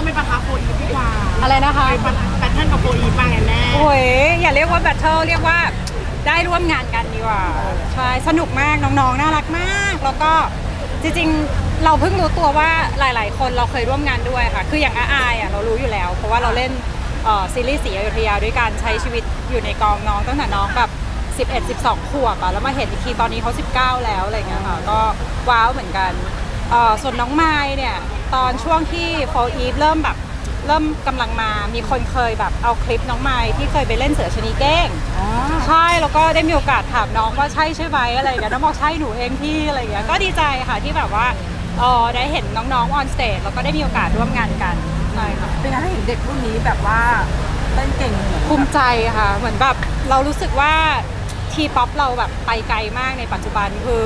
ต้องเป็นปะคะโฟอีฟดีกว่าอะไรนะคะ ไปแบทเทิลกับโฟอีฟบ้างไงแม่โอ้ยอย่าเรียกว่าแบทเทิลเรียกว่าได้ร่วมงานกันดีกว่าใช่สนุกมากน้องๆ น่ารักมาก แล้วก็จริงๆ เราเพิ่งรู้ตัวว่าหลาย ๆ คนเราเคยร่วมงานด้วยค่ะ คืออย่างอาอายอะเรารู้อยู่แล้ว เพราะว่าเราเล่นเอ่อซีรีส์สีอยุธยาด้วยการใช้ชีวิตอยู่ในกองน้องตั้งแต่น้องแบบ 11 12 ขวบอะแล้วมาเห็นอีกทีตอนนี้เขา 19 แล้วอะไรเงี้ยค่ะก็ว้าวเหมือนกันเอ่อส่วนน้องไม้เนี่ย ตอนช่วงที่โฟอีฟเริ่มแบบเริ่มกำลังมา มีคนเคยแบบเอาคลิปน้องไม้ที่เคยไปเล่นเสือชนีเก้งใช่ แล้วก็ได้มีโอกาสถามน้องว่าใช่ใช่ไหมอะไรอย่างเงี้ยน้องบอกใช่หนูเองพี่อะไรอย่างเงี้ย ก็ดีใจค่ะที่แบบว่าเออได้เห็นน้องๆออนสเตจแล้วก็ได้มีโอกาสร่วมงานกัน ใช่ค่ะ เป็นไงให้เห็นเด็กรุ่นนี้แบบว่าเต้นเก่งเหมือนภูมิใจค่ะ เหมือนแบบเรารู้สึกว่าทีป๊อปเราแบบไปไกลมากในปัจจุบันคือ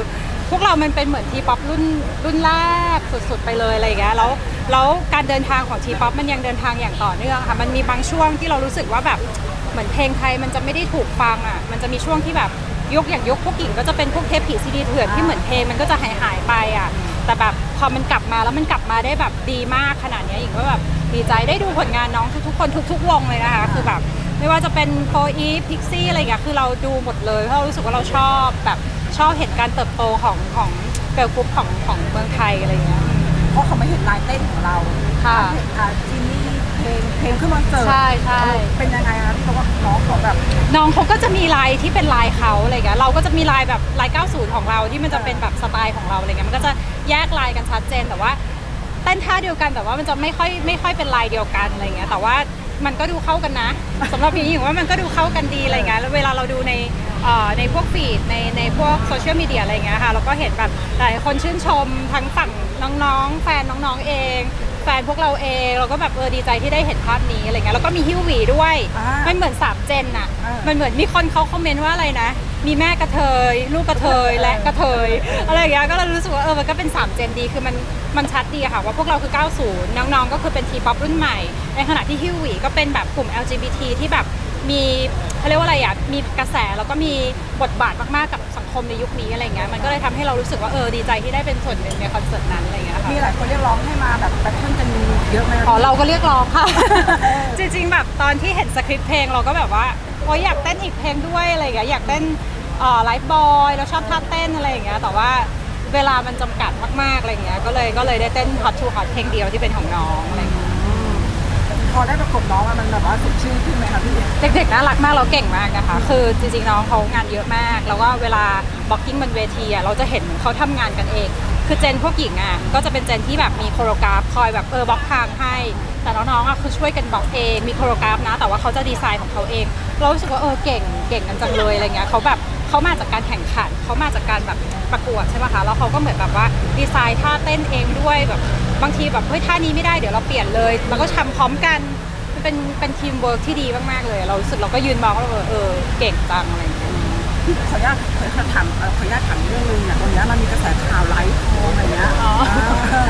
พวกเรามันเป็นเหมือนทีป๊อปรุ่นรุ่นแรกสุดๆไปเลยอะไรอย่างเงี้ยแล้วแล้วการเดินทางของทีป๊อปมันยังเดินทางอย่างต่อเนื่องค่ะมันมีบางช่วงที่เรารู้สึกว่าแบบเหมือนเพลงไทยมันจะไม่ได้ถูกฟังอะมันจะมีช่วงที่แบบยกอย่างยกพวกกิ่งก็จะเป็นพวกเทปผีซีดีเถื่อนที่เหมือนเพลงมันก็จะหายหายไปอะแต่แบบพอมันกลับมาแล้วมันกลับมาได้แบบดีมากขนาดเนี้ยหญิงก็แบบดีใจได้ดูผลงานน้องทุกๆ คนทุกๆวงเลยนะคะคือแบบไม่ว่าจะเป็นโฟอีพิกซี่อะไรอย่างเงี้ยคือเราดูหมดเลยเพราะเรารู้สึกว่าเราชอบแบบ ชอบเห็นการเติบโตของของเกิร์ลกรุ๊ปของของเมืองไทยอะไรอย่างเงี้ยเพราะเขาไม่เห็นลายเต้นของเราค่ะเห็นอ่าจินนี่เพลงเพลงขึ้นมาเสิร์ฟใช่ใช่เออเป็นยังไงคะที่เขาว่าน้องเขาแบบน้องเขาก็จะมีลายที่เป็นลายเขาอะไรอย่างเงี้ยเราก็จะมีลายแบบลาย 90 ของเราที่มันจะเป็นแบบสไตล์ของเราอะไรเงี้ยมันก็จะแยกลายกันชัดเจนแต่ว่าเต้นท่าเดียวกันแต่ว่ามันจะไม่ค่อยไม่ค่อยเป็นลายเดียวกันอะไรเงี้ยแต่ว่า มันก็ดูเข้ากันนะสำหรับพี่หญิงว่ามันก็ดูเข้ากันดีอะไรเงี้ยแล้วเวลาเราดูในเอ่อในพวกฟีดในในพวกโซเชียลมีเดียอะไรเงี้ยค่ะเราก็เห็นแบบหลายคนชื่นชมทั้งฝั่งน้องๆ แฟนน้องๆเอง แฟนพวกเราเองเราก็แบบเออดีใจที่ได้เห็นภาพนี้อะไรเงี้ยแล้วก็มีฮิวหวีด้วยอ่ามันเหมือนสามเจนน่ะ อ่ามัมันเหมือนมีคนเขาคอมเมนต์ว่าอะไรนะ มีแม่กระเทย ลูกกระเทยและกระเทยอะไรอย่างเงี้ยก็เลยรู้สึกว่าเออมันก็เป็น3เจนดีคือมันมันชัดดีอะค่ะว่าพวกเราคือ 90 น้องๆ ก็คือเป็นทีป๊อปรุ่นใหม่ ในขณะที่ฮิวหวีก็เป็นแบบกลุ่ม LGBT ที่แบบ มีเขาเรียกว่าอะไรอะมีกระแสแล้วก็มีบทบาทมากๆกับสังคมในยุคนี้อะไรเงี้ยมันก็เลยทำให้เรารู้สึกว่าเออดีใจที่ได้เป็นส่วนหนึ่งในคอนเสิร์ตนั้นอะไรเงี้ยค่ะ มีหลายคนเรียกร้องให้มาแบบแบทเทิลกันเยอะไหมคะอ๋อเราก็เรียกร้องค่ะ จริงๆ แบบตอนที่เห็นสคริปต์เพลงเราก็แบบว่าโอ้ยอยากเต้นอีกเพลงด้วยอะไรอย่างเงี้ยอยากเต้นไลฟ์บอยเราชอบท่าเต้นอะไรอย่างเงี้ยแต่ว่าเวลามันจำกัดมากๆอะไรอย่างเงี้ยก็เลยก็เลยได้เต้น Hot to Hot เพลงเดียวที่เป็นของน้องอะไรอย่างเงี้ย พอได้ประกบน้องอะมันแบบว่าสดชื่นขึ้นไหมคะพี่ เด็กๆน่ารักมากเราเก่งมากนะคะ คือจริงๆน้องเขางานเยอะมาก แล้วก็เวลาบล็อกกิ้งบนเวทีอะเราจะเห็นเขาทำงานกันเอง คือเจนพวกหญิงอะก็จะเป็นเจนที่แบบมีโคโรกราฟคอยแบบเออบล็อกทางให้ แต่น้องๆอะคือช่วยกันบล็อกเอง มีโคโรกราฟนะ แต่ว่าเขาจะดีไซน์ของเขาเอง เรารู้สึกว่าเออเก่งเก่งกันจังเลยอะไรเงี้ยเขาแบบเขามาจากการแข่งขันเขามาจากการแบบประกวดใช่ปะคะแล้วเขาก็เหมือนแบบว่าดีไซน์ท่าเต้นเองด้วยแบบ บางทีแบบเฮ้ยท่านี้ไม่ได้เดี๋ยวเราเปลี่ยนเลยแล้วก็ทำพร้อมกันมันเป็นเป็นทีมเวิร์กที่ดีมากๆเลย เรารู้สึกเราก็ยืนมองแล้วแบบเออเก่งจังอะไรอย่างเงี้ยพี่ขออนุญาตขออนุญาตถามเอ่อขออนุญาตถามเรื่องนึงเนี่ยตอนเนี้ยมันมีกระแสข่าวไลฟ์ทองอะไรเงี้ยอ๋ออ่า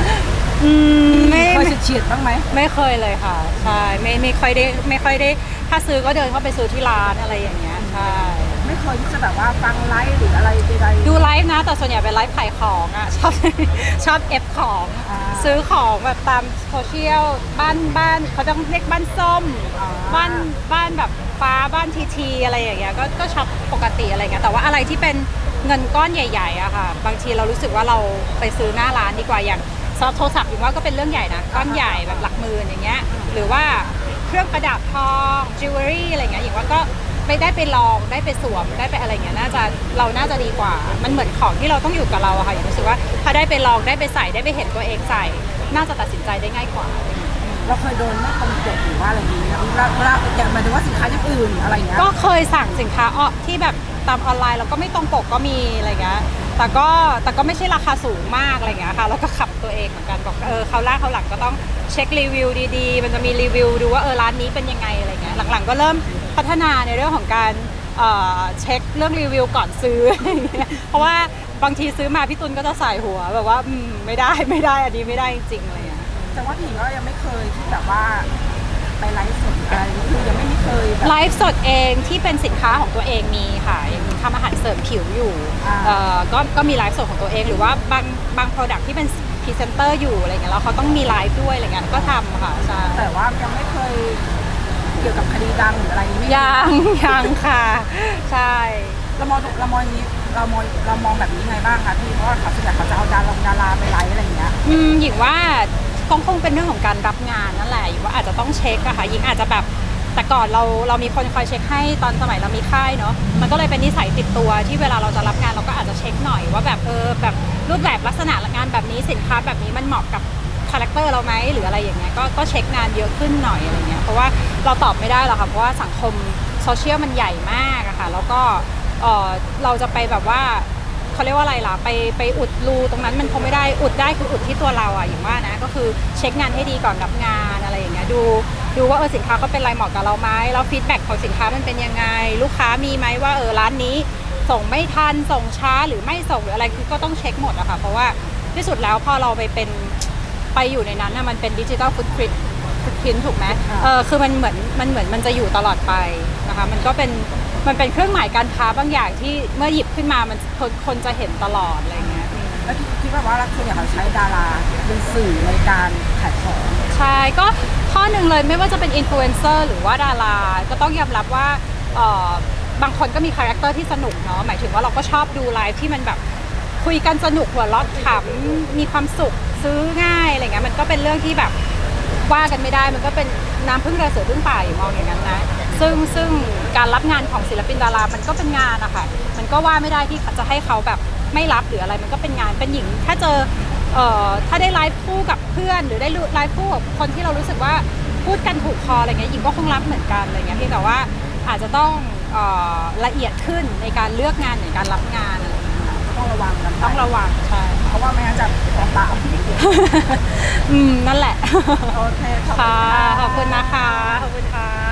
อืมไม่เคยไม่เฉียดๆบ้างไหมไม่เคยเลยค่ะ ใช่ไม่ไม่ค่อยได้ไม่ค่อยได้ ถ้าซื้อก็เดินเข้าไปซื้อที่ร้านอะไรอย่างเงี้ยใช่ ไม่เคยที่จะแบบว่าฟังไลฟ์หรืออะไรใดๆ ดูไลฟ์นะ แต่ส่วนใหญ่เป็นไลฟ์ขายของอะ ชอบ ชอบเอฟของ อ่าซื้อของแบบตามโซเชียลบ้านบ้านเขาต้องเรียกบ้านส้ม อ่า บ้านบ้านแบบฟ้าบ้านทีทีอะไรอย่างเงี้ยก็ก็ช็อปปกติอะไรเงี้ยแต่ว่าอะไรที่เป็นเงินก้อนใหญ่ๆอะค่ะ บางทีเรารู้สึกว่าเราไปซื้อหน้าร้านดีกว่าอย่างสำหรับโทรศัพท์อยู่ว่าก็เป็นเรื่องใหญ่นะก้อนใหญ่แบบหลักหมื่นอย่างเงี้ยหรือว่าเครื่องประดับทองจิวเวลรี่อะไรเงี้ยอย่างว่าก็ ไปได้ไปลองได้ไปสวมได้ไปอะไรเงี้ยน่าจะเราน่าจะดีกว่า มันเหมือนของที่เราต้องอยู่กับเราอะค่ะอย่างรู้สึกว่าถ้าได้ไปลองได้ไปใส่ได้ไปเห็นตัวเองใส่ น่าจะตัดสินใจได้ง่ายกว่า เราเคยโดนไม่ตรงปกหรือว่าอะไรอย่างเงี้ยเวลาเวลาอย่างหมายถึงว่าสินค้าอย่างอื่นอะไรอย่างเงี้ยก็เคยสั่งสินค้าออที่แบบตามออนไลน์แล้วก็ไม่ตรงปกก็มีอะไรเงี้ยแต่ก็แต่ก็ไม่ใช่ราคาสูงมากอะไรเงี้ยค่ะแล้วก็ขับตัวเองเหมือนกันบอกเออเขาวหน้าเขาวหลังก็ต้องเช็ครีวิวดีๆ มันจะมีรีวิวดูว่าเออร้านนี้เป็นยังไงอะไรเงี้ยหลังๆก็เริ่ม พัฒนาในเรื่องของการเอ่อเช็คเรื่องรีวิวก่อนซื้ออะไรเงี้ยเพราะว่าบางทีซื้อมาพี่ตุลก็จะใส่หัวแบบว่าอืมไม่ได้ไม่ได้อันนี้ไม่ได้จริงๆอะไรเงี้ยแต่ว่าพี่หญิงก็ยังไม่เคยที่แบบว่าไปไลฟ์สดอะไรคือยังไม่เคยแบบ ไลฟ์สดเองที่เป็นสินค้าของตัวเองมีค่ะอย่างทำอาหารเสริมผิวอยู่อ่า เอ่อก็ก็มีไลฟ์สดของตัวเอง หรือว่าบางบาง Product ที่เป็นพรีเซนเตอร์อยู่อะไรเงี้ยแล้วเขาต้องมีไลฟ์ด้วยอะไรเงี้ยก็ทำค่ะใช่แต่ว่ายังไม่เคยเกี่ยวกับคดีดังหรืออะไรนี้ไม่มียังยังค่ะ ใช่ เรามองเรามองอย่างนี้เรามองเรามองแบบนี้ไงบ้างคะพี่เพราะว่าเขาส่วนใหญ่เขาจะเอาดาราดาราไปไลฟ์อะไรอย่างเงี้ย อืมหญิงว่าคงคงเป็นเรื่องของการรับงานนั่นแหละหญิงว่าอาจจะต้องเช็คอะค่ะหญิงอาจจะแบบแต่ก่อนเราเรามีคนคอยเช็คให้ตอนสมัยเรามีค่ายเนาะมันก็เลยเป็นนิสัยติดตัวที่เวลาเราจะรับงานเราก็อาจจะเช็คหน่อยว่าแบบเออแบบรูปแบบลักษณะงานแบบนี้สินค้าแบบนี้มันเหมาะกับคาแรคเตอร์เราไหมหรืออะไรอย่างเงี้ยก็ก็เช็คงานเยอะขึ้นหน่อยอะไรเงี้ย เพราะว่าเราตอบไม่ได้หรอกค่ะ เพราะว่าสังคมโซเชียลมันใหญ่มากอะค่ะ แล้วก็เออเราจะไปแบบว่าเขาเรียกว่าอะไรล่ะ ไปไปอุดรูตรงนั้นมันคงไม่ได้ อุดได้คืออุดที่ตัวเราอะอย่างว่านะ ก็คือเช็คงานให้ดีก่อนรับงานอะไรอย่างเงี้ย ดูดูว่าเออสินค้าเขาเป็นอะไรเหมาะกับเราไหมแล้วฟีดแบ็กของสินค้ามันเป็นยังไง ลูกค้ามีไหมว่าเออร้านนี้ส่งไม่ทันส่งช้าหรือไม่ส่งหรืออะไรคือก็ต้องเช็คหมดอะค่ะ เพราะว่าที่สุดแล้วพอเราไปเป็นไปอยู่ในนั้นนะมันเป็นดิจิตอลฟุตพิ ฟุตพินถูกไหมค่ะเออคือมันเหมือนมันเหมือนมันจะอยู่ตลอดไปนะคะมันก็เป็นมันเป็นเครื่องหมายการค้าบางอย่างที่เมื่อหยิบขึ้นมามันคนคนจะเห็นตลอดอะไรเงี้ยอืมแล้วคิดคิดว่าว่าส่วนใหญ่เขาใช้ดาราเป็นสื่อในการขายของใช่ก็ข้อหนึ่งเลยไม่ว่าจะเป็นอินฟลูเอนเซอร์หรือว่าดารา ก็ต้องยอมรับว่าเอ่อบางคนก็มีคาแรคเตอร์ที่สนุกเนาะหมายถึงว่าเราก็ชอบดูไลฟ์ที่มันแบบคุยกันสนุกหัวเราะขำมีความสุขซื้อง่ายอะไรเงี้ยมันก็เป็นเรื่องที่แบบ ว่ากันไม่ได้มันก็เป็นน้ำพึ่งเรือเสือพึ่งป่าอยู่มองอย่างนั้นนะซึ่งซึ่งการรับงานของศิลปินดารา มันก็เป็นงานอะค่ะมันก็ว่าไม่ได้ที่จะให้เขาแบบไม่รับหรืออะไรมันก็เป็นงานเป็นหญิง ถ้าเจอเอ่อถ้าได้ไลฟ์คู่กับเพื่อน หรือได้ไลฟ์คู่กับคนที่เรารู้สึกว่าพูดกันถูกคออะไรเงี้ยหญิงก็คงรับเหมือนกันอะไรเงี้ยเพียงแต่ว่าอาจจะต้องเอ่อละเอียดขึ้นในการเลือกงานในการรับงานอะไร ระวังกันต้องระวังใช่เพราะว่าไม่งั้นจะตามตามอืมนั่นแหละ โอเคขอบคุค่ะ ขอบคุณนะคะ ขอบคุณค่ะ